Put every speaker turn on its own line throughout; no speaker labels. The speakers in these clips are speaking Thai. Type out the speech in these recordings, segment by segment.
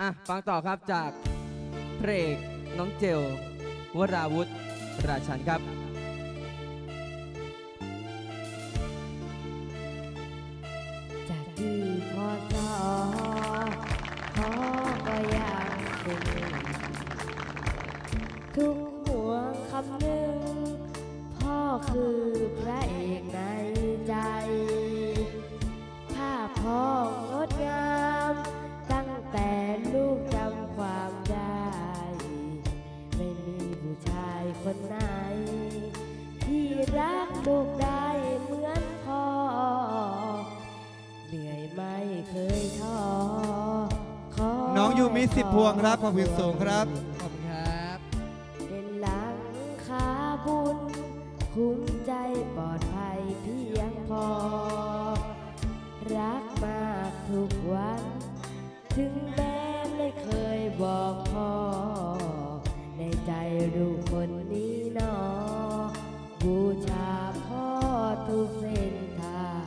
อะ ฟังต่อครับจากเพลงน้องเจล วราวุธ ราชันครับ
จากที่พอสอพ่อก็อยังเป็นทุกห่วคำหนึ่งพ่อคือพระเอก น้องยูมิ
สิบพวงครับขอบคุณสูงครับ
ขอบคุณครับ
เป็นหลังคาบุญ คุ้มใจปลอดภัยเพียงพอ รักมากทุกวัน ถึงแม้ไม่เคยบอกพ่อ ในใจลูกคนนี้หนอ บูชาพ่อทุกเส้นทาง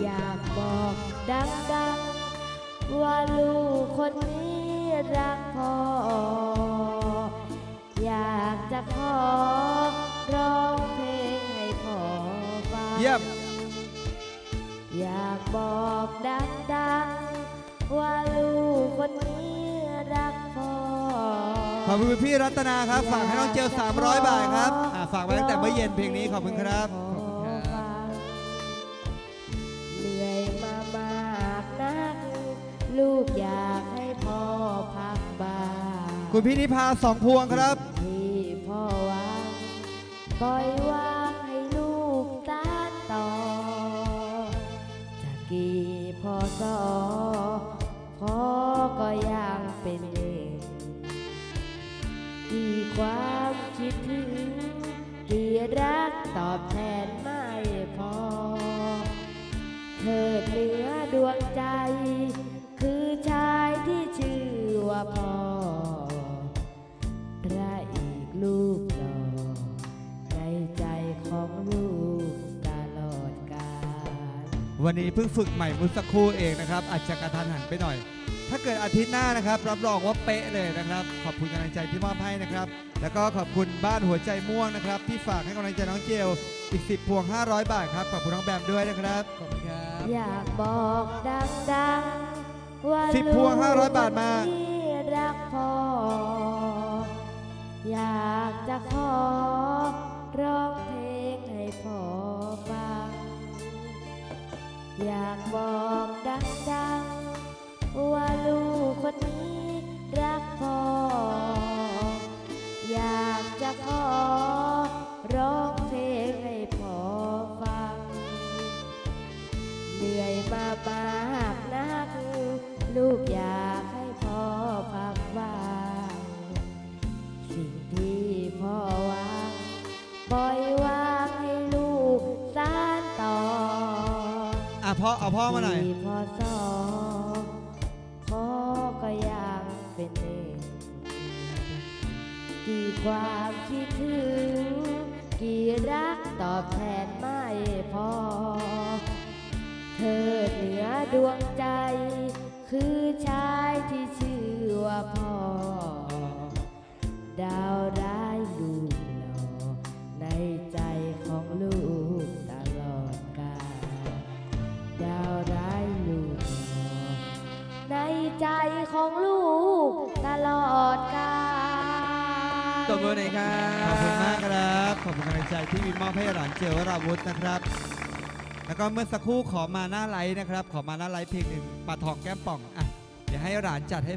อยากบอกดังๆ ว่าลูกคนนี้รักพ่อ อยากจะขอร้องเพลงให้พ่อฟัง
เยี่ยม
อยากบอกดังๆว่าลูกคนนี้รักพ่อ
ขอบคุณพี่รัตนาครับ ฝากให้น้องเจล300 บาทครับ อ่าฝากไว้ตั้งแต่เมื่อเย็นเพลงนี้ขอบคุณครับ
ขอบคุณครับ
ลูกอยากให้พ่อพักบ้าง
คุณพี่นิพาสองพวงครับ
ที่พ่อวางปล่อยวางให้ลูกตานต่อจะกี่พอสอพ่อก็ยังเป็นเด็กกี่ความคิดถึงกี่รักตอบแทนไม่พอเถิดเหนือดวงใจ วัน
นี้เพิ่งฝึกใหม่เมุสักครู่เองนะครับ อาจจะกระทันหันไปหน่อย ถ้าเกิดอาทิตย์หน้านะครับ รับรองว่าเป๊ะเลยนะครับ ขอบคุณกำลังใจที่มอบให้นะครับ แล้วก็ขอบคุณบ้านหัวใจม่วงนะครับ ที่ฝากให้กำลังใจน้องเจลอีก 10พวง 500 บาทครับขอบคุณน้องแบมด้วยนะครับ
ขอบคุณครับ
อยากบอกดังๆว่า
สิบพวง
ลูก
500 บาทมา
คนนี้รักพ่อ อยากบอกดังๆ ว่าลูกคนนี้รักพ่อ อยากจะขอร้องเพลงให้พ่อฟัง เหนื่อยมามา พ่อ
เอาพ่อมาหน่อย
พอสอพ่อก็อยังเป็นเด็กกี่ความคิดถึง กี่รักตอบแทนไม่พอ เธอเหนือดวงใจ คือชายที่ชื่อว่าพ่อ ดาวรา ของลูกตลอดกาล
ตบมือหน่อยครั
ข
บ
อบคุณมากครับ ขอบคุณกำลังใจที่มีมอบให้หลานเจลวราวุธนะครับ แล้วก็เมื่อสักครู่ขอมาหน้าไลฟ์นะครับ ขอมาหน้าไลฟ์เพลงหนึ่งปลาทองแก้มป่องอะเดี๋ยวให้หลานจัดให้